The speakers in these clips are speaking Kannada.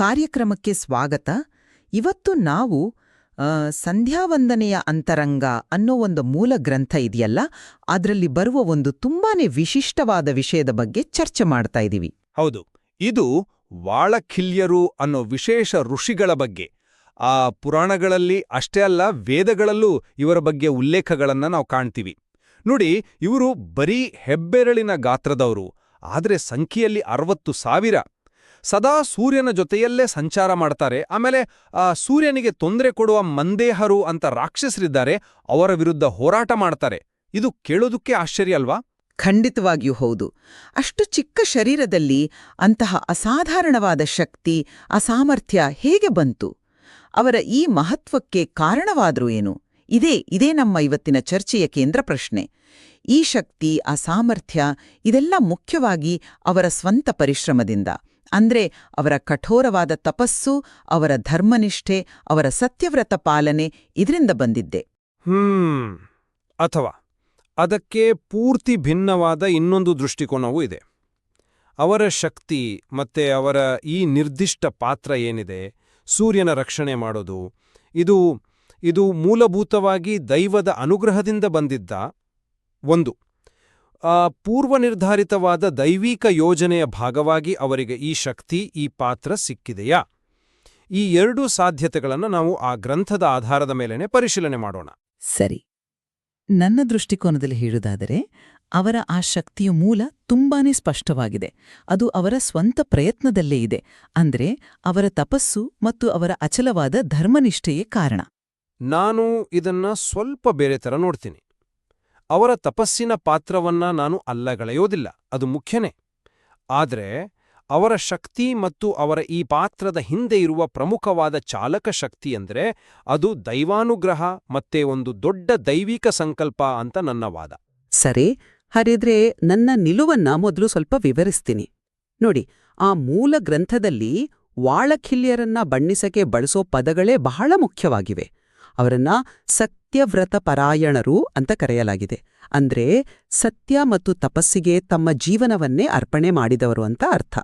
ಕಾರ್ಯಕ್ರಮಕ್ಕೆ ಸ್ವಾಗತ. ಇವತ್ತು ನಾವು ಸಂಧ್ಯಾವಂದನೆಯ ಅಂತರಂಗ ಅನ್ನೋ ಒಂದು ಮೂಲ ಗ್ರಂಥ ಇದೆಯಲ್ಲ? ಅದರಲ್ಲಿ ಬರುವ ಒಂದು ತುಂಬಾನೇ ವಿಶಿಷ್ಟವಾದ ವಿಷಯದ ಬಗ್ಗೆ ಚರ್ಚೆ ಮಾಡ್ತಾ ಇದ್ದೀವಿ ಹೌದು. ಇದು ವಾಳಖಿಲ್ಯರು ಅನ್ನೋ ವಿಶೇಷ ಋಷಿಗಳ ಬಗ್ಗೆ. ಆ ಪುರಾಣಗಳಲ್ಲಿ ಅಷ್ಟೇ ಅಲ್ಲ, ವೇದಗಳಲ್ಲೂ ಇವರ ಬಗ್ಗೆ ಉಲ್ಲೇಖಗಳನ್ನು ನಾವು ಕಾಣ್ತೀವಿ. ನೋಡಿ, ಇವರು ಬರೀ ಹೆಬ್ಬೆರಳಿನ ಗಾತ್ರದವರು. ಆದರೆ ಸಂಖ್ಯೆಯಲ್ಲಿ ಅರವತ್ತು ಸಾವಿರ. ಸದಾ ಸೂರ್ಯನ ಜೊತೆಯಲ್ಲೇ ಸಂಚಾರ ಮಾಡ್ತಾರೆ. ಆಮೇಲೆ ಸೂರ್ಯನಿಗೆ ತೊಂದರೆ ಕೊಡುವ ಮಂದೇಹರು ಅಂತ ರಾಕ್ಷಸರಿದ್ದಾರೆ, ಅವರ ವಿರುದ್ಧ ಹೋರಾಟ ಮಾಡ್ತಾರೆ. ಇದು ಕೇಳೋದಕ್ಕೆ ಆಶ್ಚರ್ಯ ಅಲ್ವಾ? ಖಂಡಿತವಾಗಿಯೂ ಹೌದು. ಅಷ್ಟು ಚಿಕ್ಕ ಶರೀರದಲ್ಲಿ ಅಂತಹ ಅಸಾಧಾರಣವಾದ ಶಕ್ತಿ, ಅಸಾಮರ್ಥ್ಯ ಹೇಗೆ ಬಂತು? ಅವರ ಈ ಮಹತ್ವಕ್ಕೆ ಕಾರಣವಾದರೂ ಏನು? ಇದೇ ಇದೇ ನಮ್ಮ ಇವತ್ತಿನ ಚರ್ಚೆಯ ಕೇಂದ್ರ ಪ್ರಶ್ನೆ. ಈ ಶಕ್ತಿ, ಅಸಾಮರ್ಥ್ಯ ಸಾಮರ್ಥ್ಯ ಇದೆಲ್ಲ ಮುಖ್ಯವಾಗಿ ಅವರ ಸ್ವಂತ ಪರಿಶ್ರಮದಿಂದ. ಅಂದ್ರೆ ಅವರ ಕಠೋರವಾದ ತಪಸ್ಸು, ಅವರ ಧರ್ಮನಿಷ್ಠೆ, ಅವರ ಸತ್ಯವ್ರತ ಪಾಲನೆ ಇದರಿಂದ ಬಂದಿದ್ದೆ. ಹ್ಮ್. ಅಥವಾ ಅದಕ್ಕೆ ಪೂರ್ತಿ ಭಿನ್ನವಾದ ಇನ್ನೊಂದು ದೃಷ್ಟಿಕೋನವೂ ಇದೆ. ಅವರ ಶಕ್ತಿ ಮತ್ತೆ ಅವರ ಈ ನಿರ್ದಿಷ್ಟ ಪಾತ್ರ ಏನಿದೆ, ಸೂರ್ಯನ ರಕ್ಷಣೆ ಮಾಡೋದು, ಇದು ಇದು ಮೂಲಭೂತವಾಗಿ ದೈವದ ಅನುಗ್ರಹದಿಂದ ಬಂದಿದ್ದ ಒಂದು. ಪೂರ್ವನಿರ್ಧಾರಿತವಾದ ದೈವಿಕ ಯೋಜನೆಯ ಭಾಗವಾಗಿ ಅವರಿಗೆ ಈ ಶಕ್ತಿ ಈ ಪಾತ್ರ ಸಿಕ್ಕಿದೆಯಾ? ಈ ಎರಡೂ ಸಾಧ್ಯತೆಗಳನ್ನು ನಾವು ಆ ಗ್ರಂಥದ ಆಧಾರದ ಮೇಲೇನೆ ಪರಿಶೀಲನೆ ಮಾಡೋಣ. ಸರಿ. ನನ್ನ ದೃಷ್ಟಿಕೋನದಲ್ಲಿ ಹೇಳುವುದಾದರೆ ಅವರ ಆ ಶಕ್ತಿಯ ಮೂಲ ತುಂಬಾನೇ ಸ್ಪಷ್ಟವಾಗಿದೆ. ಅದು ಅವರ ಸ್ವಂತ ಪ್ರಯತ್ನದಲ್ಲೇ ಇದೆ. ಅಂದ್ರೆ ಅವರ ತಪಸ್ಸು ಮತ್ತು ಅವರ ಅಚಲವಾದ ಧರ್ಮನಿಷ್ಠೆಯೇ ಕಾರಣ. ನಾನು ಇದನ್ನ ಸ್ವಲ್ಪ ಬೇರೆ ಥರ ನೋಡ್ತೀನಿ. ಅವರ ತಪಸ್ಸಿನ ಪಾತ್ರವನ್ನ ನಾನು ಅಲ್ಲಗಳೆಯೋದಿಲ್ಲ, ಅದು ಮುಖ್ಯನೇ. ಆದರೆ, ಅವರ ಶಕ್ತಿ ಮತ್ತು ಅವರ ಈ ಪಾತ್ರದ ಹಿಂದೆ ಇರುವ ಪ್ರಮುಖವಾದ ಚಾಲಕ ಶಕ್ತಿ ಅಂದರೆ ಅದು ದೈವಾನುಗ್ರಹ ಮತ್ತೆ ಒಂದು ದೊಡ್ಡ ದೈವಿಕ ಸಂಕಲ್ಪ ಅಂತ ನನ್ನ ವಾದ. ಸರಿ ಹರಿದ್ರೆ ನನ್ನ ನಿಲುವನ್ನ ಮೊದಲು ಸ್ವಲ್ಪ ವಿವರಿಸ್ತೀನಿ. ನೋಡಿ, ಆ ಮೂಲ ಗ್ರಂಥದಲ್ಲಿ ವಾಳಖಿಲ್ಯರನ್ನ ಬಣ್ಣಿಸಕ್ಕೆ ಬಳಸೋ ಪದಗಳೇ ಬಹಳ ಮುಖ್ಯವಾಗಿವೆ. ಅವರನ್ನ ಸತ್ಯವ್ರತ ಪರಾಯಣರು ಅಂತ ಕರೆಯಲಾಗಿದೆ. ಅಂದ್ರೆ ಸತ್ಯ ಮತ್ತು ತಪಸ್ಸಿಗೆ ತಮ್ಮ ಜೀವನವನ್ನೇ ಅರ್ಪಣೆ ಮಾಡಿದವರು ಅಂತ ಅರ್ಥ.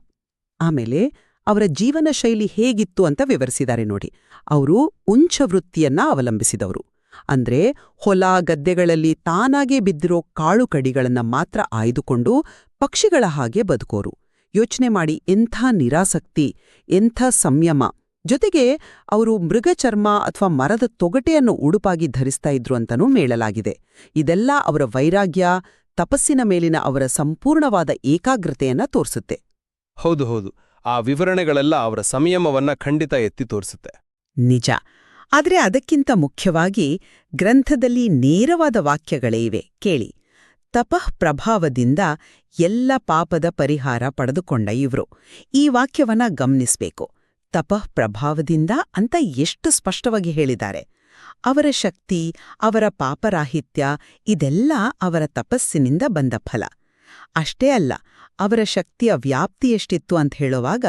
ಆಮೇಲೆ ಅವರ ಜೀವನ ಶೈಲಿ ಹೇಗಿತ್ತು ಅಂತ ವಿವರಿಸಿದ್ದಾರೆ ನೋಡಿ. ಅವರು ಉಂಚ ವೃತ್ತಿಯನ್ನ ಅವಲಂಬಿಸಿದವರು. ಅಂದ್ರೆ ಹೊಲ ಗದ್ದೆಗಳಲ್ಲಿ ತಾನಾಗೇ ಬಿದ್ದಿರೋ ಕಾಳು ಕಡಿಗಳನ್ನ ಮಾತ್ರ ಆಯ್ದುಕೊಂಡು ಪಕ್ಷಿಗಳ ಹಾಗೆ ಬದುಕೋರು. ಯೋಚನೆ ಮಾಡಿ ಎಂಥ ನಿರಾಸಕ್ತಿ, ಎಂಥ ಸಂಯಮ ಜೊತೆಗೆ ಅವರು ಮೃಗಚರ್ಮ ಅಥವಾ ಮರದ ತೊಗಟೆಯನ್ನು ಉಡುಪಾಗಿ ಧರಿಸ್ತಾ ಇದ್ರು ಅಂತನೂ ಮೇಳಲಾಗಿದೆ. ಇದೆಲ್ಲ ಅವರ ವೈರಾಗ್ಯ ತಪಸ್ಸಿನ ಮೇಲಿನ ಅವರ ಸಂಪೂರ್ಣವಾದ ಏಕಾಗ್ರತೆಯನ್ನ ತೋರಿಸುತ್ತೆ. ಹೌದು ಹೌದು. ಆ ವಿವರಣೆಗಳೆಲ್ಲ ಅವರ ಸಂಯಮವನ್ನ ಖಂಡಿತ ಎತ್ತಿ ತೋರಿಸುತ್ತೆ. ನಿಜ. ಆದ್ರೆ ಅದಕ್ಕಿಂತ ಮುಖ್ಯವಾಗಿ ಗ್ರಂಥದಲ್ಲಿ ನೇರವಾದ ವಾಕ್ಯಗಳೇ ಇವೆ. ಕೇಳಿ. ತಪಃ ಪ್ರಭಾವದಿಂದ ಎಲ್ಲ ಪಾಪದ ಪರಿಹಾರ ಪಡೆದುಕೊಂಡ ಇವ್ರು. ಈ ವಾಕ್ಯವನ್ನ ಗಮನಿಸ್ಬೇಕು. ತಪಃ ಪ್ರಭಾವದಿಂದ ಅಂತ ಎಷ್ಟು ಸ್ಪಷ್ಟವಾಗಿ ಹೇಳಿದ್ದಾರೆ. ಅವರ ಶಕ್ತಿ, ಅವರ ಪಾಪರಾಹಿತ್ಯ, ಇದೆಲ್ಲ ಅವರ ತಪಸ್ಸಿನಿಂದ ಬಂದ ಫಲ. ಅಷ್ಟೇ ಅಲ್ಲ, ಅವರ ಶಕ್ತಿಯ ವ್ಯಾಪ್ತಿ ಎಷ್ಟಿತ್ತು ಅಂತ ಹೇಳುವಾಗ,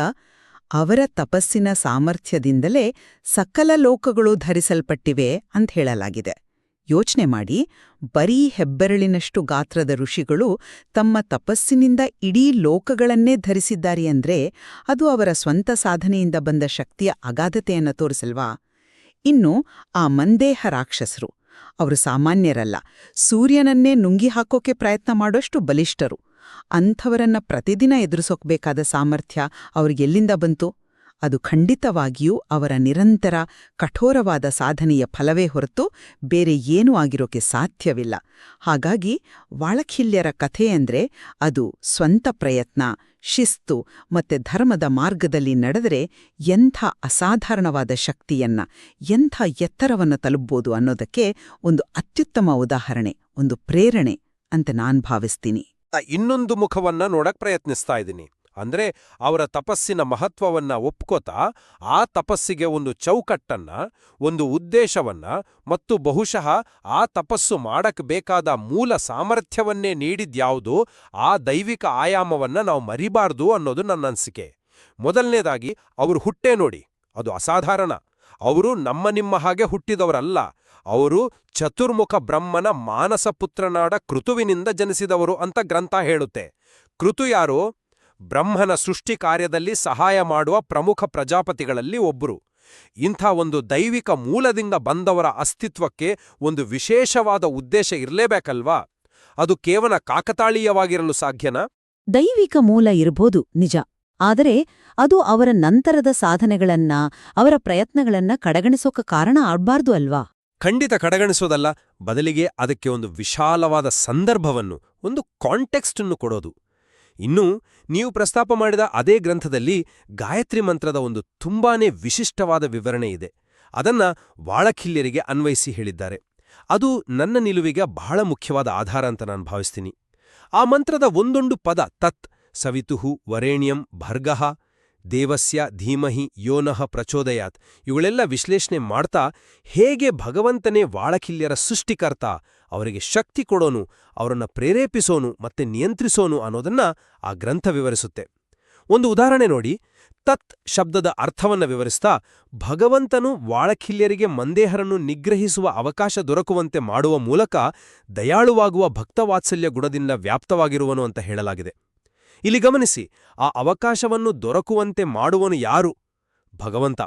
ಅವರ ತಪಸ್ಸಿನ ಸಾಮರ್ಥ್ಯದಿಂದಲೇ ಸಕಲ ಲೋಕಗಳು ಧರಿಸಲ್ಪಟ್ಟಿವೆ ಅಂತ ಹೇಳಲಾಗಿದೆ. ಯೋಚನೆ ಮಾಡಿ ಬರೀ ಹೆಬ್ಬೆರಳಿನಷ್ಟು ಗಾತ್ರದ ಋಷಿಗಳು ತಮ್ಮ ತಪಸ್ಸಿನಿಂದ ಇಡೀ ಲೋಕಗಳನ್ನೇ ಧರಿಸಿದ್ದಾರೆ ಅಂದ್ರೆ ಅದು ಅವರ ಸ್ವಂತ ಸಾಧನೆಯಿಂದ ಬಂದ ಶಕ್ತಿಯ ಅಗಾಧತೆಯನ್ನು ತೋರಿಸಲ್ವಾ? ಇನ್ನು ಆ ಮಂದೇಹ ರಾಕ್ಷಸರು, ಅವರು ಸಾಮಾನ್ಯರಲ್ಲ, ಸೂರ್ಯನನ್ನೇ ನುಂಗಿ ಹಾಕೋಕೆ ಪ್ರಯತ್ನ ಮಾಡೋಷ್ಟು ಬಲಿಷ್ಠರು. ಅಂಥವರನ್ನ ಪ್ರತಿದಿನ ಎದುರಿಸೋಕ್ಬೇಕಾದ ಸಾಮರ್ಥ್ಯ ಅವ್ರಿಗೆಲ್ಲಿಂದ ಬಂತು? ಅದು ಖಂಡಿತವಾಗಿಯೂ ಅವರ ನಿರಂತರ ಕಠೋರವಾದ ಸಾಧನೆಯ ಫಲವೇ ಹೊರತು ಬೇರೆ ಏನೂ ಆಗಿರೋಕೆ ಸಾಧ್ಯವಿಲ್ಲ. ಹಾಗಾಗಿ ವಾಳಖಿಲ್ಯರ ಕಥೆಯಂದ್ರೆ ಅದು ಸ್ವಂತ ಪ್ರಯತ್ನ, ಶಿಸ್ತು ಮತ್ತೆ ಧರ್ಮದ ಮಾರ್ಗದಲ್ಲಿ ನಡೆದರೆ ಎಂಥ ಅಸಾಧಾರಣವಾದ ಶಕ್ತಿಯನ್ನ, ಎಂಥ ಎತ್ತರವನ್ನು ತಲುಪ್ಬೋದು ಅನ್ನೋದಕ್ಕೆ ಒಂದು ಅತ್ಯುತ್ತಮ ಉದಾಹರಣೆ, ಒಂದು ಪ್ರೇರಣೆ ಅಂತ ನಾನ್ ಭಾವಿಸ್ತೀನಿ. ಇನ್ನೊಂದು ಮುಖವನ್ನ ನೋಡಕ್ ಪ್ರಯತ್ನಿಸ್ತಾ ಇದ್ದೀನಿ. ಅಂದ್ರೆ ಅವರ ತಪಸ್ಸಿನ ಮಹತ್ವವನ್ನ ಒಪ್ಕೋತಾ ಆ ತಪಸ್ಸಿಗೆ ಒಂದು ಚೌಕಟ್ಟನ್ನ, ಒಂದು ಉದ್ದೇಶವನ್ನ ಮತ್ತು ಬಹುಶಃ ಆ ತಪಸ್ಸು ಮಾಡಕ್ಕೆ ಬೇಕಾದ ಮೂಲ ಸಾಮರ್ಥ್ಯವನ್ನೇ ನೀಡಿದ್ಯಾವುದು ಆ ದೈವಿಕ ಆಯಾಮವನ್ನ ನಾವು ಮರಿಬಾರ್ದು ಅನ್ನೋದು ನನ್ನ ಅನ್ಸಿಕೆ. ಮೊದಲನೇದಾಗಿ ಅವರು ಹುಟ್ಟೆ ನೋಡಿ, ಅದು ಅಸಾಧಾರಣ. ಅವರು ನಮ್ಮ ನಿಮ್ಮ ಹಾಗೆ ಹುಟ್ಟಿದವರಲ್ಲ, ಅವರು ಚತುರ್ಮುಖ ಬ್ರಹ್ಮನ ಮಾನಸ ಪುತ್ರನಾದ ಕೃತುವಿನಿಂದ ಜನಿಸಿದವರು ಅಂತ ಗ್ರಂಥ ಹೇಳುತ್ತೆ. ಕೃತು ಯಾರು? ಬ್ರಹ್ಮನ ಸೃಷ್ಟಿ ಕಾರ್ಯದಲ್ಲಿ ಸಹಾಯ ಮಾಡುವ ಪ್ರಮುಖ ಪ್ರಜಾಪತಿಗಳಲ್ಲಿ ಒಬ್ಬರು ಇಂಥ ಒಂದು ದೈವಿಕ ಮೂಲದಿಂದ ಬಂದವರ ಅಸ್ತಿತ್ವಕ್ಕೆ ಒಂದು ವಿಶೇಷವಾದ ಉದ್ದೇಶ ಇರಲೇಬೇಕಲ್ವಾ? ಅದು ಕೇವಲ ಕಾಕತಾಳೀಯವಾಗಿರಲು ಸಾಧ್ಯನಾ? ದೈವಿಕ ಮೂಲ ಇರಬಹುದು ನಿಜ. ಆದರೆ ಅದು ಅವರ ನಂತರದ ಸಾಧನೆಗಳನ್ನ ಅವರ ಪ್ರಯತ್ನಗಳನ್ನ ಕಡೆಗಣಿಸೋಕ ಕಾರಣ ಆಗ್ಬಾರ್ದು ಅಲ್ವಾ? ಖಂಡಿತ ಕಡೆಗಣಿಸೋದಲ್ಲ. ಬದಲಿಗೆ ಅದಕ್ಕೆ ಒಂದು ವಿಶಾಲವಾದ ಸಂದರ್ಭವನ್ನು ಒಂದು ಕಾಂಟೆಕ್ಸ್ಟನ್ನು ಕೊಡೋದು. ಇನ್ನು ನೀವು ಪ್ರಸ್ತಾಪ ಮಾಡಿದ ಅದೇ ಗ್ರಂಥದಲ್ಲಿ ಗಾಯತ್ರಿ ಮಂತ್ರದ ಒಂದು ತುಂಬಾನೇ ವಿಶಿಷ್ಟವಾದ ವಿವರಣೆ ಇದೆ. ಅದನ್ನ ವಾಳಖಿಲ್ಯರಿಗೆ ಅನ್ವಯಿಸಿ ಹೇಳಿದ್ದಾರೆ. ಅದು ನನ್ನ ನಿಲುವಿಗೆ ಬಹಳ ಮುಖ್ಯವಾದ ಆಧಾರ ಅಂತ ನಾನು ಭಾವಿಸ್ತೀನಿ. ಆ ಮಂತ್ರದ ಒಂದೊಂದು ಪದ ತತ್, ಸವಿತುಹು, ವರೇಣ್ಯಂ, ಭರ್ಗಃ, ದೇವಸ್ಯ, ಧೀಮಹಿ, ಯೋನಃ, ಪ್ರಚೋದಯಾತ್ ಇವುಗಳೆಲ್ಲ ವಿಶ್ಲೇಷಣೆ ಮಾಡ್ತಾ ಹೇಗೆ ಭಗವಂತನೇ ವಾಳಖಿಲ್ಯರ ಸೃಷ್ಟಿಕರ್ತ ಅವರಿಗೆ ಶಕ್ತಿ ಕೊಡೋನು, ಅವರನ್ನ ಪ್ರೇರೇಪಿಸೋನು ಮತ್ತೆ ನಿಯಂತ್ರಿಸೋನು ಅನ್ನೋದನ್ನ ಆ ಗ್ರಂಥ ವಿವರಿಸುತ್ತೆ. ಒಂದು ಉದಾಹರಣೆ ನೋಡಿ. ತತ್ ಶಬ್ದದ ಅರ್ಥವನ್ನ ವಿವರಿಸ್ತಾ, ಭಗವಂತನು ವಾಳಖಿಲ್ಯರಿಗೆ ಮಂದೇಹರನ್ನು ನಿಗ್ರಹಿಸುವ ಅವಕಾಶ ದೊರಕುವಂತೆ ಮಾಡುವ ಮೂಲಕ ದಯಾಳುವಾಗುವ ಭಕ್ತವಾತ್ಸಲ್ಯ ಗುಣದಿಂದ ವ್ಯಾಪ್ತವಾಗಿರುವನು ಅಂತ ಹೇಳಲಾಗಿದೆ. ಇಲ್ಲಿ ಗಮನಿಸಿ, ಆ ಅವಕಾಶವನ್ನು ದೊರಕುವಂತೆ ಮಾಡುವನು ಯಾರು? ಭಗವಂತ.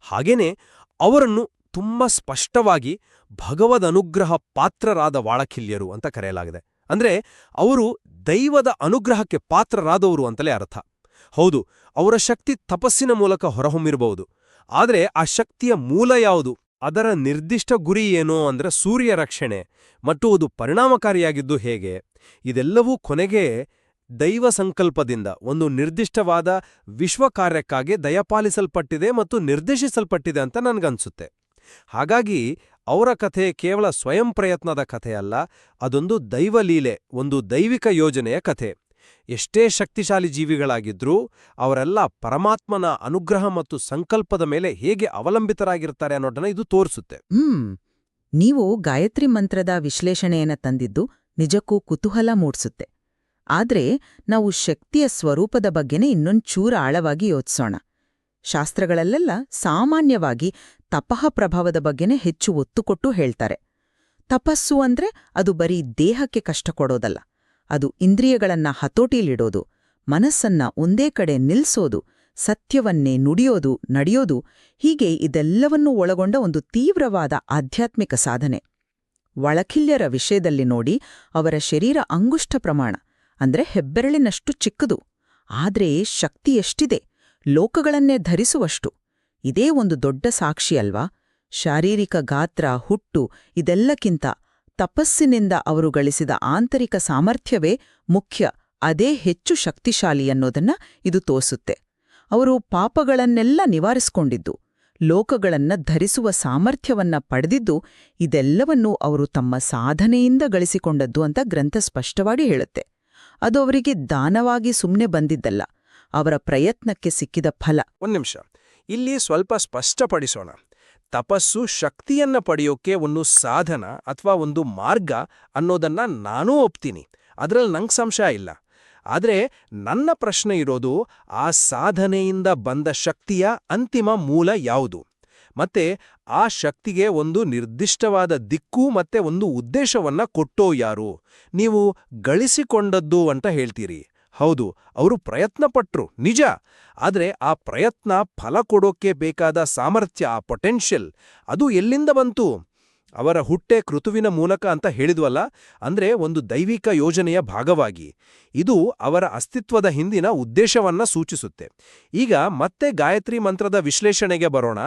ಹಾಗೇನೆ, ಅವರನ್ನು ತುಂಬ ಸ್ಪಷ್ಟವಾಗಿ ಭಗವದ್ ಅನುಗ್ರಹ ಪಾತ್ರರಾದ ವಾಳಖಿಲ್ಯರು ಅಂತ ಕರೆಯಲಾಗಿದೆ. ಅಂದ್ರೆ ಅವರು ದೈವದ ಅನುಗ್ರಹಕ್ಕೆ ಪಾತ್ರರಾದವರು ಅಂತಲೇ ಅರ್ಥ. ಹೌದು, ಅವರ ಶಕ್ತಿ ತಪಸ್ಸಿನ ಮೂಲಕ ಹೊರಹೊಮ್ಮಿರಬಹುದು. ಆದರೆ ಆ ಶಕ್ತಿಯ ಮೂಲ ಯಾವುದು? ಅದರ ನಿರ್ದಿಷ್ಟ ಗುರಿ ಏನೋ ಅಂದ್ರೆ ಸೂರ್ಯ ರಕ್ಷಣೆ. ಮತ್ತು ಅದು ಪರಿಣಾಮಕಾರಿಯಾಗಿದ್ದು ಹೇಗೆ? ಇದೆಲ್ಲವೂ ಕೊನೆಗೆ ದೈವ ಸಂಕಲ್ಪದಿಂದ, ಒಂದು ನಿರ್ದಿಷ್ಟವಾದ ವಿಶ್ವ ಕಾರ್ಯಕ್ಕಾಗಿ ದಯಪಾಲಿಸಲ್ಪಟ್ಟಿದೆ ಮತ್ತು ನಿರ್ದೇಶಿಸಲ್ಪಟ್ಟಿದೆ ಅಂತ ನನ್ಗನ್ಸುತ್ತೆ. ಹಾಗಾಗಿ ಅವರ ಕಥೆ ಕೇವಲ ಸ್ವಯಂ ಪ್ರಯತ್ನದ ಕಥೆಯಲ್ಲ ಅದೊಂದು ದೈವಲೀಲೆ ಒಂದು ದೈವಿಕ ಯೋಜನೆಯ ಕಥೆ. ಎಷ್ಟೇ ಶಕ್ತಿಶಾಲಿ ಜೀವಿಗಳಾಗಿದ್ರೂ ಅವರೆಲ್ಲ ಪರಮಾತ್ಮನ ಅನುಗ್ರಹ ಮತ್ತು ಸಂಕಲ್ಪದ ಮೇಲೆ ಹೇಗೆ ಅವಲಂಬಿತರಾಗಿರ್ತಾರೆ ಅನ್ನೋದನ್ನ ಇದು ತೋರಿಸುತ್ತೆ. ಹ್ಮ್, ನೀವು ಗಾಯತ್ರಿ ಮಂತ್ರದ ವಿಶ್ಲೇಷಣೆಯನ್ನ ತಂದಿದ್ದು ನಿಜಕ್ಕೂ ಕುತೂಹಲ ಮೂಡಿಸುತ್ತೆ. ಆದ್ರೆ ನಾವು ಶಕ್ತಿಯ ಸ್ವರೂಪದ ಬಗ್ಗೆನೇ ಇನ್ನೊಂಚೂರ ಆಳವಾಗಿ ಯೋಚಿಸೋಣ. ಶಾಸ್ತ್ರಗಳಲ್ಲೆಲ್ಲ ಸಾಮಾನ್ಯವಾಗಿ ತಪಃ ಪ್ರಭಾವದ ಬಗ್ಗೆನೇ ಹೆಚ್ಚು ಒತ್ತು ಕೊಟ್ಟು ಹೇಳ್ತಾರೆ. ತಪಸ್ಸು ಅಂದ್ರೆ ಅದು ಬರೀ ದೇಹಕ್ಕೆ ಕಷ್ಟ ಕೊಡೋದಲ್ಲ. ಅದು ಇಂದ್ರಿಯಗಳನ್ನ ಹತೋಟಿಲಿಡೋದು, ಮನಸ್ಸನ್ನ ಒಂದೇ ಕಡೆ ನಿಲ್ಸೋದು, ಸತ್ಯವನ್ನೇ ನುಡಿಯೋದು, ನಡೆಯೋದು, ಹೀಗೆ ಇದೆಲ್ಲವನ್ನೂ ಒಳಗೊಂಡ ಒಂದು ತೀವ್ರವಾದ ಆಧ್ಯಾತ್ಮಿಕ ಸಾಧನೆ. ಒಳಕಿಲ್ಯರ ವಿಷಯದಲ್ಲಿ ನೋಡಿ ಅವರ ಶರೀರ ಅಂಗುಷ್ಟ ಪ್ರಮಾಣ, ಅಂದ್ರೆ ಹೆಬ್ಬೆರಳಿನಷ್ಟು ಚಿಕ್ಕದು. ಆದ್ರೆ ಶಕ್ತಿಯೆಷ್ಟಿದೆ ಲೋಕಗಳನ್ನೇ ಧರಿಸುವಷ್ಟು. ಇದೇ ಒಂದು ದೊಡ್ಡ ಸಾಕ್ಷಿ ಅಲ್ವಾ? ಶಾರೀರಿಕ ಗಾತ್ರ, ಹುಟ್ಟು ಇದೆಲ್ಲಕ್ಕಿಂತ ತಪಸ್ಸಿನಿಂದ ಅವರು ಗಳಿಸಿದ ಆಂತರಿಕ ಸಾಮರ್ಥ್ಯವೇ ಮುಖ್ಯ, ಅದೇ ಹೆಚ್ಚು ಶಕ್ತಿಶಾಲಿ ಅನ್ನೋದನ್ನ ಇದು ತೋರಿಸುತ್ತೆ. ಅವರು ಪಾಪಗಳನ್ನೆಲ್ಲ ನಿವಾರಿಸಿಕೊಂಡಿದ್ದು, ಲೋಕಗಳನ್ನ ಧರಿಸುವ ಸಾಮರ್ಥ್ಯವನ್ನ ಪಡೆದಿದ್ದು ಇದೆಲ್ಲವನ್ನೂ ಅವರು ತಮ್ಮ ಸಾಧನೆಯಿಂದ ಗಳಿಸಿಕೊಂಡದ್ದು ಅಂತ ಗ್ರಂಥ ಸ್ಪಷ್ಟವಾಗಿ ಹೇಳುತ್ತೆ. ಅದು ಅವರಿಗೆ ದಾನವಾಗಿ ಸುಮ್ಮನೆ ಬಂದಿದ್ದಲ್ಲ, ಅವರ ಪ್ರಯತ್ನಕ್ಕೆ ಸಿಕ್ಕಿದ ಫಲ. ಒಂದು ನಿಮಿಷ. ಇಲ್ಲಿ ಸ್ವಲ್ಪ ಸ್ಪಷ್ಟಪಡಿಸೋಣ. ತಪಸ್ಸು ಶಕ್ತಿಯನ್ನ ಪಡೆಯೋಕೆ ಒಂದು ಸಾಧನ ಅಥವಾ ಒಂದು ಮಾರ್ಗ ಅನ್ನೋದನ್ನ ನಾನೂ ಒಪ್ತೀನಿ. ಅದರಲ್ಲಿ ನಂಗೆ ಸಂಶಯ ಇಲ್ಲ. ಆದ್ರೆ ನನ್ನ ಪ್ರಶ್ನೆ ಇರೋದು ಆ ಸಾಧನೆಯಿಂದ ಬಂದ ಶಕ್ತಿಯ ಅಂತಿಮ ಮೂಲ ಯಾವುದು? ಮತ್ತೆ ಆ ಶಕ್ತಿಗೆ ಒಂದು ನಿರ್ದಿಷ್ಟವಾದ ದಿಕ್ಕು ಮತ್ತೆ ಒಂದು ಉದ್ದೇಶವನ್ನ ಕೊಟ್ಟೋ ಯಾರು? ನೀವು ಗಳಿಸಿಕೊಂಡದ್ದು ಅಂತ ಹೇಳ್ತೀರಿ. ಹೌದು, ಅವರು ಪ್ರಯತ್ನ ಪ್ರಯತ್ನಪಟ್ರು, ನಿಜ. ಆದರೆ ಆ ಪ್ರಯತ್ನ ಫಲ ಕೊಡೋಕ್ಕೆ ಬೇಕಾದ ಸಾಮರ್ಥ್ಯ, ಆ ಪೊಟೆನ್ಷಿಯಲ್, ಅದು ಎಲ್ಲಿಂದ ಬಂತು? ಅವರ ಹುಟ್ಟೆ ಕೃತುವಿನ ಮೂಲಕ ಅಂತ ಹೇಳಿದ್ವಲ್ಲ, ಅಂದ್ರೆ ಒಂದು ದೈವಿಕ ಯೋಜನೆಯ ಭಾಗವಾಗಿ. ಇದು ಅವರ ಅಸ್ತಿತ್ವದ ಹಿಂದಿನ ಉದ್ದೇಶವನ್ನ ಸೂಚಿಸುತ್ತೆ. ಈಗ ಮತ್ತೆ ಗಾಯತ್ರಿ ಮಂತ್ರದ ವಿಶ್ಲೇಷಣೆಗೆ ಬರೋಣ.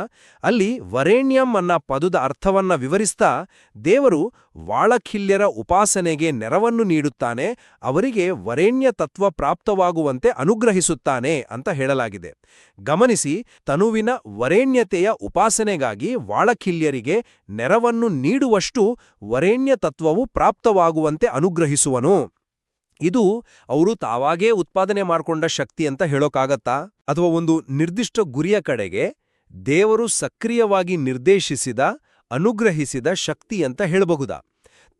ಅಲ್ಲಿ ವರೇಣ್ಯಂ ಅನ್ನ ಪದದ ಅರ್ಥವನ್ನ ವಿವರಿಸ್ತಾ ದೇವರು ವಾಳಖಿಲ್ಯರ ಉಪಾಸನೆಗೆ ನೆರವನ್ನು ನೀಡುತ್ತಾನೆ, ಅವರಿಗೆ ವರೇಣ್ಯ ತತ್ವ ಪ್ರಾಪ್ತವಾಗುವಂತೆ ಅನುಗ್ರಹಿಸುತ್ತಾನೆ ಅಂತ ಹೇಳಲಾಗಿದೆ. ಗಮನಿಸಿ, ತನುವಿನ ವರೇಣ್ಯತೆಯ ಉಪಾಸನೆಗಾಗಿ ವಾಳಖಿಲ್ಯರಿಗೆ ನೆರವನ್ನು ನೀಡುವಷ್ಟು ವರೇಣ್ಯ ತತ್ವವು ಪ್ರಾಪ್ತವಾಗುವಂತೆ ಅನುಗ್ರಹಿಸುವನು. ಇದು ಅವರು ತಾವಾಗೇ ಉತ್ಪಾದನೆ ಮಾಡಿಕೊಂಡ ಶಕ್ತಿ ಅಂತ ಹೇಳೋಕ್ಕಾಗತ್ತಾ ಅಥವಾ ಒಂದು ನಿರ್ದಿಷ್ಟ ಗುರಿಯ ಕಡೆಗೆ ದೇವರು ಸಕ್ರಿಯವಾಗಿ ನಿರ್ದೇಶಿಸಿದ, ಅನುಗ್ರಹಿಸಿದ ಶಕ್ತಿ ಅಂತ ಹೇಳಬಹುದಾ?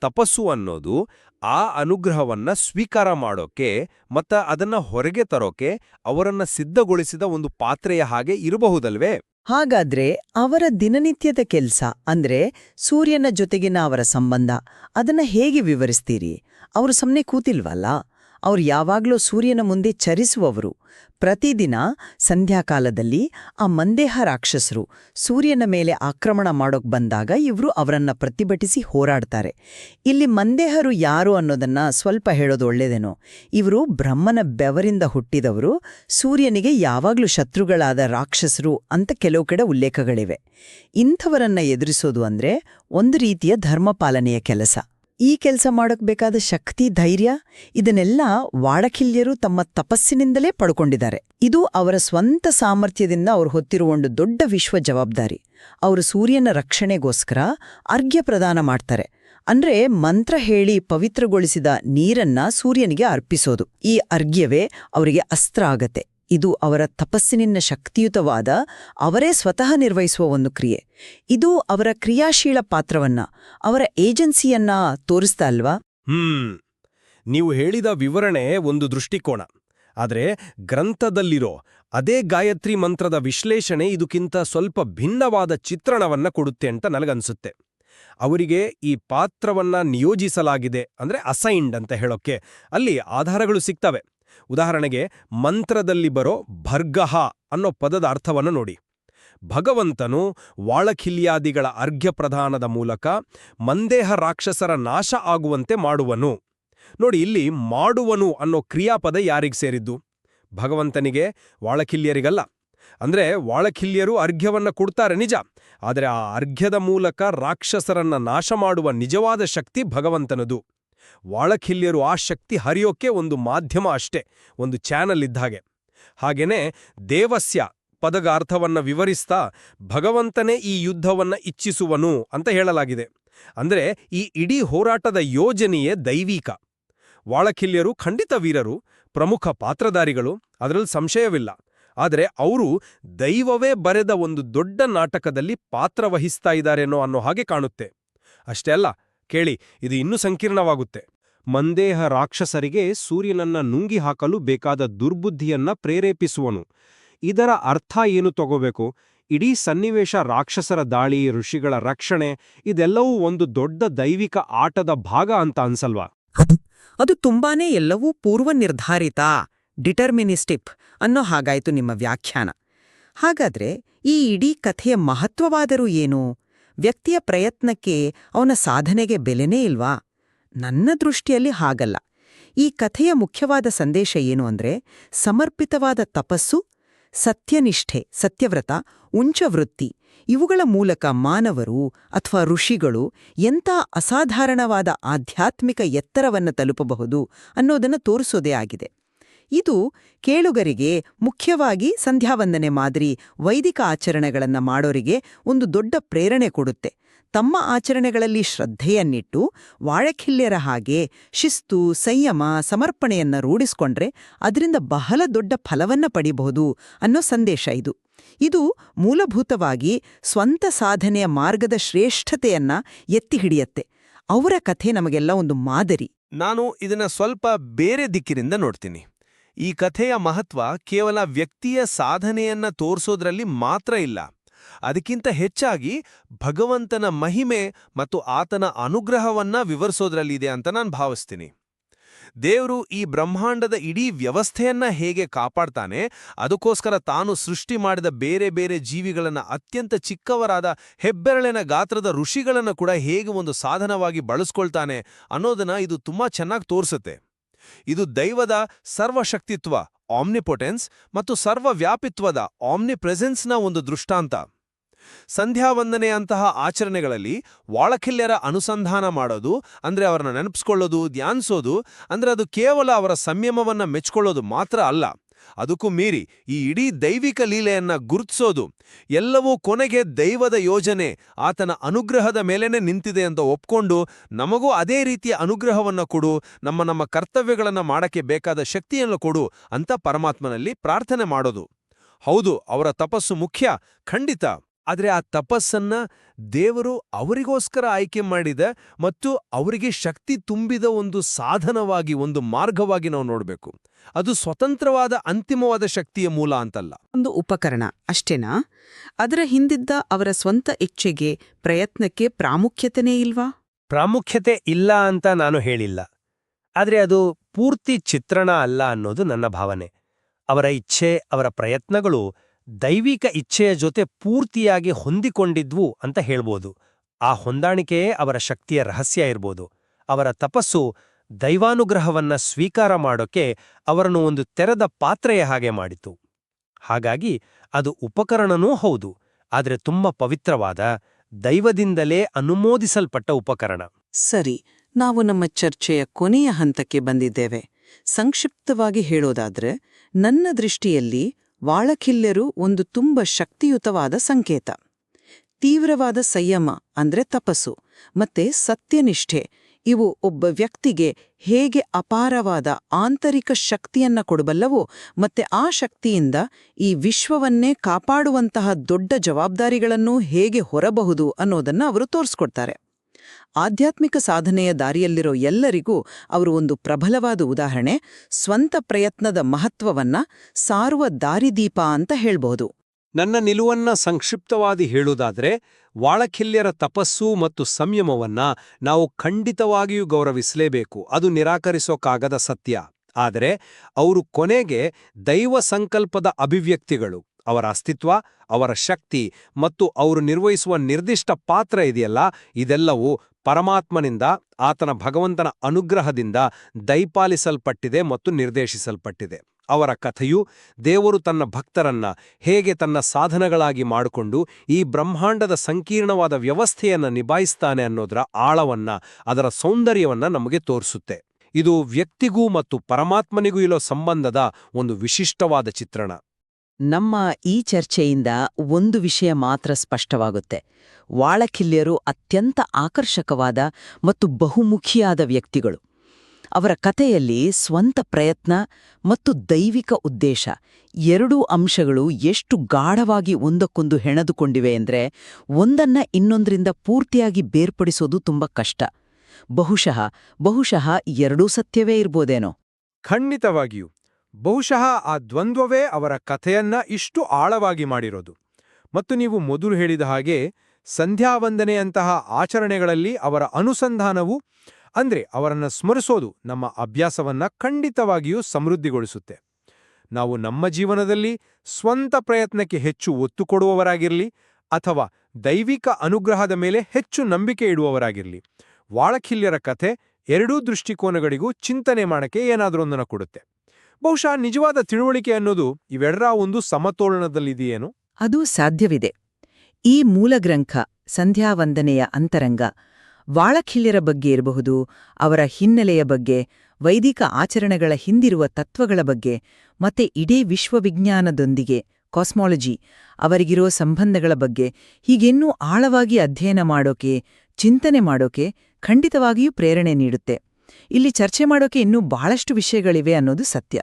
ತಪಸ್ಸು ಅನ್ನೋದು ಆ ಅನುಗ್ರಹವನ್ನ ಸ್ವೀಕಾರ ಮಾಡೋಕೆ ಮತ್ತು ಅದನ್ನ ಹೊರಗೆ ತರೋಕೆ ಅವರನ್ನ ಸಿದ್ಧಗೊಳಿಸಿದ ಒಂದು ಪಾತ್ರೆಯ ಹಾಗೆ ಇರಬಹುದಲ್ವೇ? ಹಾಗಾದ್ರೆ ಅವರ ದಿನನಿತ್ಯದ ಕೆಲ್ಸ ಅಂದ್ರೆ ಸೂರ್ಯನ ಜೊತೆಗಿನ ಅವರ ಸಂಬಂಧ ಅದನ್ನ ಹೇಗೆ ವಿವರಿಸ್ತೀರಿ? ಅವರು ಸುಮ್ಮನೆ ಕೂತಿಲ್ವಲ್ಲ? ಅವರು ಯಾವಾಗ್ಲೂ ಸೂರ್ಯನ ಮುಂದೆ ಚರಿಸುವವರು. ಪ್ರತಿದಿನ ಸಂಧ್ಯಾಕಾಲದಲ್ಲಿ ಆ ಮಂದೇಹ ರಾಕ್ಷಸರು ಸೂರ್ಯನ ಮೇಲೆ ಆಕ್ರಮಣ ಮಾಡೋಕ್ ಬಂದಾಗ ಇವರು ಅವರನ್ನ ಪ್ರತಿಭಟಿಸಿ ಹೋರಾಡ್ತಾರೆ. ಇಲ್ಲಿ ಮಂದೇಹರು ಯಾರು ಅನ್ನೋದನ್ನ ಸ್ವಲ್ಪ ಹೇಳೋದು ಒಳ್ಳೇದೇನೋ. ಇವರು ಬ್ರಹ್ಮನ ಬೆವರಿಂದ ಹುಟ್ಟಿದವರು, ಸೂರ್ಯನಿಗೆ ಯಾವಾಗ್ಲೂ ಶತ್ರುಗಳಾದ ರಾಕ್ಷಸರು ಅಂತ ಕೆಲವು ಕಡೆ ಉಲ್ಲೇಖಗಳಿವೆ. ಇಂಥವರನ್ನ ಎದುರಿಸೋದು ಅಂದ್ರೆ ಒಂದು ರೀತಿಯ ಧರ್ಮಪಾಲನೆಯ ಕೆಲಸ. ಈ ಕೆಲಸ ಮಾಡೋಕ್ ಬೇಕಾದ ಶಕ್ತಿ, ಧೈರ್ಯ, ಇದನ್ನೆಲ್ಲ ವಾಡಖಿಲ್ಯರು ತಮ್ಮ ತಪಸ್ಸಿನಿಂದಲೇ ಪಡ್ಕೊಂಡಿದ್ದಾರೆ. ಇದು ಅವರ ಸ್ವಂತ ಸಾಮರ್ಥ್ಯದಿಂದ ಅವರು ಹೊತ್ತಿರುವ ಒಂದು ದೊಡ್ಡ ವಿಶ್ವ ಜವಾಬ್ದಾರಿ. ಅವರು ಸೂರ್ಯನ ರಕ್ಷಣೆಗೋಸ್ಕರ ಅರ್ಘ್ಯ ಪ್ರದಾನ ಮಾಡ್ತಾರೆ. ಅಂದ್ರೆ ಮಂತ್ರ ಹೇಳಿ ಪವಿತ್ರಗೊಳಿಸಿದ ನೀರನ್ನ ಸೂರ್ಯನಿಗೆ ಅರ್ಪಿಸೋದು. ಈ ಅರ್ಘ್ಯವೇ ಅವರಿಗೆ ಅಸ್ತ್ರ ಆಗತ್ತೆ. ಇದು ಅವರ ತಪಸ್ಸಿನಿಂದ ಶಕ್ತಿಯುತವಾದ ಅವರೇ ಸ್ವತಃ ನಿರ್ವಹಿಸುವ ಒಂದು ಕ್ರಿಯೆ. ಇದು ಅವರ ಕ್ರಿಯಾಶೀಲ ಪಾತ್ರವನ್ನ, ಅವರ ಏಜೆನ್ಸಿಯನ್ನ ತೋರಿಸ್ತಾ ಅಲ್ವಾ? ಹ್ಮ್. ನೀವು ಹೇಳಿದ ವಿವರಣೆ ಒಂದು ದೃಷ್ಟಿಕೋನ. ಆದರೆ ಗ್ರಂಥದಲ್ಲಿರೋ ಅದೇ ಗಾಯತ್ರಿ ಮಂತ್ರದ ವಿಶ್ಲೇಷಣೆ ಇದಕ್ಕಿಂತ ಸ್ವಲ್ಪ ಭಿನ್ನವಾದ ಚಿತ್ರಣವನ್ನ ಕೊಡುತ್ತೆ ಅಂತ ನನಗನ್ಸುತ್ತೆ. ಅವರಿಗೆ ಈ ಪಾತ್ರವನ್ನ ನಿಯೋಜಿಸಲಾಗಿದೆ ಅಂದ್ರೆ ಅಸೈನ್ಡ್ ಅಂತ ಹೇಳೋಕ್ಕೆ ಅಲ್ಲಿ ಆಧಾರಗಳು ಸಿಗ್ತವೆ. ಉದಾಹರಣೆಗೆ ಮಂತ್ರದಲ್ಲಿ ಬರೋ ಭರ್ಗಹ ಅನ್ನೋ ಪದದ ಅರ್ಥವನ್ನು ನೋಡಿ. ಭಗವಂತನು ವಾಳಖಿಲ್ಯಾದಿಗಳ ಅರ್ಘ್ಯ ಪ್ರದಾನದ ಮೂಲಕ ಮಂದೇಹ ರಾಕ್ಷಸರ ನಾಶ ಆಗುವಂತೆ ಮಾಡುವನು. ನೋಡಿ ಇಲ್ಲಿ ಮಾಡುವನು ಅನ್ನೋ ಕ್ರಿಯಾಪದ ಯಾರಿಗೆ ಸೇರಿದ್ದು? ಭಗವಂತನಿಗೆ ವಾಳಖಿಲ್ಯರಿಗಲ್ಲ. ಅಂದ್ರೆ ವಾಳಖಿಲ್ಯರು ಅರ್ಘ್ಯವನ್ನ ಕೊಡ್ತಾರೆ ನಿಜ. ಆದರೆ ಆ ಅರ್ಘ್ಯದ ಮೂಲಕ ರಾಕ್ಷಸರನ್ನ ನಾಶ ಮಾಡುವ ನಿಜವಾದ ಶಕ್ತಿ ಭಗವಂತನದು. ವಾಳಖಿಲ್ಯರು ಆ ಶಕ್ತಿ ಹರಿಯೋಕೆ ಒಂದು ಮಾಧ್ಯಮ ಅಷ್ಟೇ, ಒಂದು ಚಾನಲ್ ಇದ್ದಾಗೆ ಹಾಗೇನೆ ದೇವಸ್ಯ ಪದಗ ಅರ್ಥವನ್ನ ವಿವರಿಸ್ತಾ ಭಗವಂತನೇ ಈ ಯುದ್ಧವನ್ನ ಇಚ್ಛಿಸುವನು ಅಂತ ಹೇಳಲಾಗಿದೆ. ಅಂದ್ರೆ ಈ ಇಡೀ ಹೋರಾಟದ ಯೋಜನೆಯೇ ದೈವಿಕ. ವಾಳಖಿಲ್ಯರು ಖಂಡಿತ ವೀರರು, ಪ್ರಮುಖ ಪಾತ್ರಧಾರಿಗಳು ಅದರಲ್ಲಿ ಸಂಶಯವಿಲ್ಲ. ಆದರೆ ಅವರು ದೈವವೇ ಬರೆದ ಒಂದು ದೊಡ್ಡ ನಾಟಕದಲ್ಲಿ ಪಾತ್ರ ವಹಿಸ್ತಾ ಇದ್ದಾರೇನೋ ಅನ್ನೋ ಹಾಗೆ ಕಾಣುತ್ತೆ. ಅಷ್ಟೇ ಅಲ್ಲ ಕೇಳಿ, ಇದು ಇನ್ನೂ ಸಂಕೀರ್ಣವಾಗುತ್ತೆ. ಮಂದೇಹ ರಾಕ್ಷಸರಿಗೆ ಸೂರ್ಯನನ್ನ ನುಂಗಿ ಹಾಕಲು ಬೇಕಾದ ದುರ್ಬುದ್ಧಿಯನ್ನ ಪ್ರೇರೇಪಿಸುವನು. ಇದರ ಅರ್ಥ ಏನು ತಗೋಬೇಕು? ಇಡೀ ಸನ್ನಿವೇಶ ರಾಕ್ಷಸರ ದಾಳಿ, ಋಷಿಗಳ ರಕ್ಷಣೆ, ಇದೆಲ್ಲವೂ ಒಂದು ದೊಡ್ಡ ದೈವಿಕ ಆಟದ ಭಾಗ ಅಂತ ಅನ್ಸಲ್ವಾ? ಅದು ತುಂಬಾನೇ ಎಲ್ಲವೂ ಪೂರ್ವ ನಿರ್ಧಾರಿತ ಡಿಟರ್ಮಿನಿಸ್ಟಿಪ್ ಅನ್ನೋ ಹಾಗಾಯ್ತು ನಿಮ್ಮ ವ್ಯಾಖ್ಯಾನ. ಹಾಗಾದ್ರೆ ಈ ಇಡೀ ಕಥೆಯ ಮಹತ್ವವಾದರೂ ಏನು? ವ್ಯಕ್ತಿಯ ಪ್ರಯತ್ನಕ್ಕೆ ಅವನ ಸಾಧನೆಗೆ ಬೆಲೆನೇ ಇಲ್ವಾ? ನನ್ನ ದೃಷ್ಟಿಯಲ್ಲಿ ಹಾಗಲ್ಲ. ಈ ಕಥೆಯ ಮುಖ್ಯವಾದ ಸಂದೇಶ ಏನು ಅಂದ್ರೆ, ಸಮರ್ಪಿತವಾದ ತಪಸ್ಸು, ಸತ್ಯನಿಷ್ಠೆ, ಸತ್ಯವ್ರತ, ಉಂಚವೃತ್ತಿ, ಇವುಗಳ ಮೂಲಕ ಮಾನವರು ಅಥವಾ ಋಷಿಗಳು ಎಂಥ ಅಸಾಧಾರಣವಾದ ಆಧ್ಯಾತ್ಮಿಕ ಎತ್ತರವನ್ನು ತಲುಪಬಹುದು ಅನ್ನೋದನ್ನು ತೋರಿಸೋದೇ ಆಗಿದೆ. ಇದು ಕೇಳುಗರಿಗೆ ಮುಖ್ಯವಾಗಿ ಸಂಧ್ಯಾವಂದನೆ ಮಾದರಿ ವೈದಿಕ ಆಚರಣೆಗಳನ್ನು ಮಾಡೋರಿಗೆ ಒಂದು ದೊಡ್ಡ ಪ್ರೇರಣೆ ಕೊಡುತ್ತೆ. ತಮ್ಮ ಆಚರಣೆಗಳಲ್ಲಿ ಶ್ರದ್ಧೆಯನ್ನಿಟ್ಟು ವಾಳಖಿಲ್ಯರ ಹಾಗೆ ಶಿಸ್ತು, ಸಂಯಮ, ಸಮರ್ಪಣೆಯನ್ನು ರೂಢಿಸ್ಕೊಂಡ್ರೆ ಅದರಿಂದ ಬಹಳ ದೊಡ್ಡ ಫಲವನ್ನ ಪಡಿಬಹುದು ಅನ್ನೋ ಸಂದೇಶ ಇದು. ಇದು ಮೂಲಭೂತವಾಗಿ ಸ್ವಂತ ಸಾಧನೆಯ ಮಾರ್ಗದ ಶ್ರೇಷ್ಠತೆಯನ್ನ ಎತ್ತಿ ಹಿಡಿಯತ್ತೆ. ಅವರ ಕಥೆ ನಮಗೆಲ್ಲ ಒಂದು ಮಾದರಿ. ನಾನು ಇದನ್ನ ಸ್ವಲ್ಪ ಬೇರೆ ದಿಕ್ಕಿನಿಂದ ನೋಡ್ತೀನಿ. ಈ ಕಥೆಯ ಮಹತ್ವ ಕೇವಲ ವ್ಯಕ್ತಿಯ ಸಾಧನೆಯನ್ನ ತೋರಿಸೋದ್ರಲ್ಲಿ ಮಾತ್ರ ಇಲ್ಲ. ಅದಕ್ಕಿಂತ ಹೆಚ್ಚಾಗಿ ಭಗವಂತನ ಮಹಿಮೆ ಮತ್ತು ಆತನ ಅನುಗ್ರಹವನ್ನ ವಿವರಿಸೋದ್ರಲ್ಲಿದೆ ಅಂತ ನಾನು ಭಾವಿಸ್ತೀನಿ. ದೇವರು ಈ ಬ್ರಹ್ಮಾಂಡದ ಇಡೀ ವ್ಯವಸ್ಥೆಯನ್ನ ಹೇಗೆ ಕಾಪಾಡ್ತಾನೆ, ಅದಕ್ಕೋಸ್ಕರ ತಾನು ಸೃಷ್ಟಿ ಮಾಡಿದ ಬೇರೆ ಬೇರೆ ಜೀವಿಗಳನ್ನ ಅತ್ಯಂತ ಚಿಕ್ಕವರಾದ ಹೆಬ್ಬೆರಳಿನ ಗಾತ್ರದ ಋಷಿಗಳನ್ನ ಕೂಡ ಹೇಗೆ ಒಂದು ಸಾಧನವಾಗಿ ಬಳಸ್ಕೊಳ್ತಾನೆ ಅನ್ನೋದನ್ನ ಇದು ತುಂಬಾ ಚೆನ್ನಾಗಿ ತೋರಿಸುತ್ತೆ. ಇದು ದೈವದ ಸರ್ವಶಕ್ತಿತ್ವ ಆಮ್ನಿಪೊಟೆನ್ಸ್ ಮತ್ತು ಸರ್ವವ್ಯಾಪಿತ್ವದ ಆಮ್ನಿ ಪ್ರೆಸೆನ್ಸ್ನ ಒಂದು ದೃಷ್ಟಾಂತ. ಸಂಧ್ಯಾವಂದನೆಯಂತಹ ಆಚರಣೆಗಳಲ್ಲಿ ವಾಳಖಿಲ್ಯರ ಅನುಸಂಧಾನ ಮಾಡೋದು, ಅಂದ್ರೆ ಅವರನ್ನು ನೆನಪಿಸ್ಕೊಳ್ಳೋದು, ಧ್ಯಾನಿಸೋದು, ಅಂದರೆ ಅದು ಕೇವಲ ಅವರ ಸಂಯಮವನ್ನ ಮೆಚ್ಕೊಳ್ಳೋದು ಮಾತ್ರ ಅಲ್ಲ. ಅದಕ್ಕೂ ಮೀರಿ ಈ ಇಡೀ ದೈವಿಕ ಲೀಲೆಯನ್ನ ಗುರುತಿಸೋದು ಎಲ್ಲವೂ ಕೊನೆಗೆ ದೈವದ ಯೋಜನೆ, ಆತನ ಅನುಗ್ರಹದ ಮೇಲೇನೆ ನಿಂತಿದೆ ಅಂತ ಒಪ್ಕೊಂಡು ನಮಗೂ ಅದೇ ರೀತಿಯ ಅನುಗ್ರಹವನ್ನ ಕೊಡು, ನಮ್ಮ ನಮ್ಮ ಕರ್ತವ್ಯಗಳನ್ನು ಮಾಡಕ್ಕೆ ಬೇಕಾದ ಶಕ್ತಿಯನ್ನು ಕೊಡು ಅಂತ ಪರಮಾತ್ಮನಲ್ಲಿ ಪ್ರಾರ್ಥನೆ ಮಾಡೋದು. ಹೌದು, ಅವರ ತಪಸ್ಸು ಮುಖ್ಯ, ಖಂಡಿತ. ಆದ್ರೆ ಆ ತಪಸ್ಸನ್ನ ದೇವರು ಅವರಿಗೋಸ್ಕರ ಆಯ್ಕೆ ಮಾಡಿದ ಮತ್ತು ಅವರಿಗೆ ಶಕ್ತಿ ತುಂಬಿದ ಒಂದು ಸಾಧನವಾಗಿ ಒಂದು ಮಾರ್ಗವಾಗಿ ನಾವು ನೋಡಬೇಕು. ಅದು ಸ್ವತಂತ್ರವಾದ ಅಂತಿಮವಾದ ಶಕ್ತಿಯ ಮೂಲ ಅಂತಲ್ಲ. ಒಂದು ಉಪಕರಣ ಅಷ್ಟೇನಾ? ಅದರ ಹಿಂದಿದ್ದ ಅವರ ಸ್ವಂತ ಇಚ್ಛೆಗೆ ಪ್ರಯತ್ನಕ್ಕೆ ಪ್ರಾಮುಖ್ಯತೆನೇ ಇಲ್ವಾ? ಪ್ರಾಮುಖ್ಯತೆ ಇಲ್ಲ ಅಂತ ನಾನು ಹೇಳಿಲ್ಲ. ಆದರೆ ಅದು ಪೂರ್ತಿ ಚಿತ್ರಣ ಅಲ್ಲ ಅನ್ನೋದು ನನ್ನ ಭಾವನೆ. ಅವರ ಇಚ್ಛೆ ಅವರ ಪ್ರಯತ್ನಗಳು ದೈವಿಕ ಇಚ್ಛೆಯ ಜೊತೆ ಪೂರ್ತಿಯಾಗಿ ಹೊಂದಿಕೊಂಡಿದ್ವು ಅಂತ ಹೇಳ್ಬೋದು. ಆ ಹೊಂದಾಣಿಕೆಯೇ ಅವರ ಶಕ್ತಿಯ ರಹಸ್ಯ ಇರ್ಬೋದು. ಅವರ ತಪಸ್ಸು ದೈವಾನುಗ್ರಹವನ್ನ ಸ್ವೀಕಾರ ಮಾಡೋಕೆ ಅವರನ್ನು ಒಂದು ತೆರೆದ ಪಾತ್ರೆಯ ಹಾಗೆ ಮಾಡಿತು. ಹಾಗಾಗಿ ಅದು ಉಪಕರಣನೂ ಹೌದು, ಆದರೆ ತುಂಬ ಪವಿತ್ರವಾದ, ದೈವದಿಂದಲೇ ಅನುಮೋದಿಸಲ್ಪಟ್ಟ ಉಪಕರಣ. ಸರಿ, ನಾವು ನಮ್ಮ ಚರ್ಚೆಯ ಕೊನೆಯ ಹಂತಕ್ಕೆ ಬಂದಿದ್ದೇವೆ. ಸಂಕ್ಷಿಪ್ತವಾಗಿ ಹೇಳೋದಾದ್ರೆ, ನನ್ನ ದೃಷ್ಟಿಯಲ್ಲಿ ವಾಳಕಿಲ್ಯರು ಒಂದು ತುಂಬ ಶಕ್ತಿಯುತವಾದ ಸಂಕೇತ. ತೀವ್ರವಾದ ಸಂಯಮ ಅಂದ್ರೆ ತಪಸ್ಸು, ಮತ್ತೆ ಸತ್ಯನಿಷ್ಠೆ. ಇವು ಒಬ್ಬ ವ್ಯಕ್ತಿಗೆ ಹೇಗೆ ಅಪಾರವಾದ ಆಂತರಿಕ ಶಕ್ತಿಯನ್ನ ಕೊಡಬಲ್ಲವೋ, ಮತ್ತೆ ಆ ಶಕ್ತಿಯಿಂದ ಈ ವಿಶ್ವವನ್ನೇ ಕಾಪಾಡುವಂತಹ ದೊಡ್ಡ ಜವಾಬ್ದಾರಿಗಳನ್ನು ಹೇಗೆ ಹೊರಬಹುದು ಅನ್ನೋದನ್ನ ಅವರು ತೋರಿಸ್ಕೊಡ್ತಾರೆ. ಆಧ್ಯಾತ್ಮಿಕ ಸಾಧನೆಯ ದಾರಿಯಲ್ಲಿರೋ ಎಲ್ಲರಿಗೂ ಅವರು ಒಂದು ಪ್ರಬಲವಾದ ಉದಾಹರಣೆ, ಸ್ವಂತ ಪ್ರಯತ್ನದ ಮಹತ್ವವನ್ನ ಸಾರುವ ದಾರಿದೀಪ ಅಂತ ಹೇಳ್ಬೋದು. ನನ್ನ ನಿಲುವನ್ನ ಸಂಕ್ಷಿಪ್ತವಾಗಿ ಹೇಳುವುದಾದರೆ, ವಾಳಖಿಲ್ಯರ ತಪಸ್ಸು ಮತ್ತು ಸಂಯಮವನ್ನ ನಾವು ಖಂಡಿತವಾಗಿಯೂ ಗೌರವಿಸಲೇಬೇಕು. ಅದು ನಿರಾಕರಿಸೋಕ್ಕಾಗದ ಸತ್ಯ. ಆದರೆ, ಅವರು ಕೊನೆಗೆ ದೈವ ಸಂಕಲ್ಪದ ಅಭಿವ್ಯಕ್ತಿಗಳು. ಅವರ ಅಸ್ತಿತ್ವ, ಅವರ ಶಕ್ತಿ ಮತ್ತು ಅವರು ನಿರ್ವಹಿಸುವ ನಿರ್ದಿಷ್ಟ ಪಾತ್ರ ಇದೆಯಲ್ಲ, ಇದೆಲ್ಲವೂ ಪರಮಾತ್ಮನಿಂದ ಆತನ ಭಗವಂತನ ಅನುಗ್ರಹದಿಂದ ದೈಪಾಲಿಸಲ್ಪಟ್ಟಿದೆ ಮತ್ತು ನಿರ್ದೇಶಿಸಲ್ಪಟ್ಟಿದೆ. ಅವರ ಕಥೆಯು ದೇವರು ತನ್ನ ಭಕ್ತರನ್ನ ಹೇಗೆ ತನ್ನ ಸಾಧನಗಳಾಗಿ ಮಾಡಿಕೊಂಡು ಈ ಬ್ರಹ್ಮಾಂಡದ ಸಂಕೀರ್ಣವಾದ ವ್ಯವಸ್ಥೆಯನ್ನು ನಿಭಾಯಿಸ್ತಾನೆ ಅನ್ನೋದರ ಆಳವನ್ನ, ಅದರ ಸೌಂದರ್ಯವನ್ನ ನಮಗೆ ತೋರಿಸುತ್ತೆ. ಇದು ವ್ಯಕ್ತಿಗೂ ಮತ್ತು ಪರಮಾತ್ಮನಿಗೂ ಇರೋ ಸಂಬಂಧದ ಒಂದು ವಿಶಿಷ್ಟವಾದ ಚಿತ್ರಣ. ನಮ್ಮ ಈ ಚರ್ಚೆಯಿಂದ ಒಂದು ವಿಷಯ ಮಾತ್ರ ಸ್ಪಷ್ಟವಾಗುತ್ತೆ. ವಾಳಖಿಲ್ಯರು ಅತ್ಯಂತ ಆಕರ್ಷಕವಾದ ಮತ್ತು ಬಹುಮುಖಿಯಾದ ವ್ಯಕ್ತಿಗಳು. ಅವರ ಕಥೆಯಲ್ಲಿ ಸ್ವಂತ ಪ್ರಯತ್ನ ಮತ್ತು ದೈವಿಕ ಉದ್ದೇಶ ಎರಡೂ ಅಂಶಗಳು ಎಷ್ಟು ಗಾಢವಾಗಿ ಒಂದಕ್ಕೊಂದು ಹೆಣೆದುಕೊಂಡಿವೆ ಎಂದರೆ ಒಂದನ್ನ ಇನ್ನೊಂದರಿಂದ ಪೂರ್ತಿಯಾಗಿ ಬೇರ್ಪಡಿಸೋದು ತುಂಬ ಕಷ್ಟ. ಬಹುಶಃ ಬಹುಶಃ ಎರಡೂ ಸತ್ಯವೇ ಇರ್ಬೋದೇನೋ? ಖಂಡಿತವಾಗಿಯೂ. ಬಹುಶಃ ಆ ದ್ವಂದ್ವವೇ ಅವರ ಕಥೆಯನ್ನ ಇಷ್ಟು ಆಳವಾಗಿ ಮಾಡಿರೋದು. ಮತ್ತು ನೀವು ಮೊದಲು ಹೇಳಿದ ಹಾಗೆ ಸಂಧ್ಯಾವಂದನೆಯಂತಹ ಆಚರಣೆಗಳಲ್ಲಿ ಅವರ ಅನುಸಂಧಾನವು, ಅಂದರೆ ಅವರನ್ನು ಸ್ಮರಿಸೋದು ನಮ್ಮ ಅಭ್ಯಾಸವನ್ನ ಖಂಡಿತವಾಗಿಯೂ ಸಮೃದ್ಧಿಗೊಳಿಸುತ್ತೆ. ನಾವು ನಮ್ಮ ಜೀವನದಲ್ಲಿ ಸ್ವಂತ ಪ್ರಯತ್ನಕ್ಕೆ ಹೆಚ್ಚು ಒತ್ತು ಕೊಡುವವರಾಗಿರಲಿ, ಅಥವಾ ದೈವಿಕ ಅನುಗ್ರಹದ ಮೇಲೆ ಹೆಚ್ಚು ನಂಬಿಕೆ ಇಡುವವರಾಗಿರಲಿ. ವಾಳಖಿಲ್ಯರ ಕಥೆ ಎರಡೂ ದೃಷ್ಟಿಕೋನಗಳಿಗೂ ಚಿಂತನೆ ಮಾಡಕ್ಕೆ ಏನಾದರೊಂದನ್ನು ಕೊಡುತ್ತೆ. ಬಹುಶಃ ನಿಜವಾದ ತಿಳುವಳಿಕೆ ಅನ್ನೋದು ಇವೆರಡರ ಒಂದು ಸಮತೋಲನದಲ್ಲಿದೆಯೇನು? ಅದು ಸಾಧ್ಯವಿದೆ. ಈ ಮೂಲಗ್ರಂಥ, ಸಂಧ್ಯಾವಂದನೆಯ ಅಂತರಂಗ, ವಾಳಖಿಲ್ಯರ ಬಗ್ಗೆ ಇರಬಹುದು, ಅವರ ಹಿನ್ನೆಲೆಯ ಬಗ್ಗೆ, ವೈದಿಕ ಆಚರಣೆಗಳ ಹಿಂದಿರುವ ತತ್ವಗಳ ಬಗ್ಗೆ, ಮತ್ತೆ ಇಡೀ ವಿಶ್ವವಿಜ್ಞಾನದೊಂದಿಗೆ, ಕಾಸ್ಮಾಲಜಿ ಅವರಿಗಿರೋ ಸಂಬಂಧಗಳ ಬಗ್ಗೆ, ಹೀಗೆನ್ನೂ ಆಳವಾಗಿ ಅಧ್ಯಯನ ಮಾಡೋಕೆ, ಚಿಂತನೆ ಮಾಡೋಕೆ ಖಂಡಿತವಾಗಿಯೂ ಪ್ರೇರಣೆ ನೀಡುತ್ತೆ. ಇಲ್ಲಿ ಚರ್ಚೆ ಮಾಡೋಕೆ ಇನ್ನೂ ಬಹಳಷ್ಟು ವಿಷಯಗಳಿವೆ ಅನ್ನೋದು ಸತ್ಯ.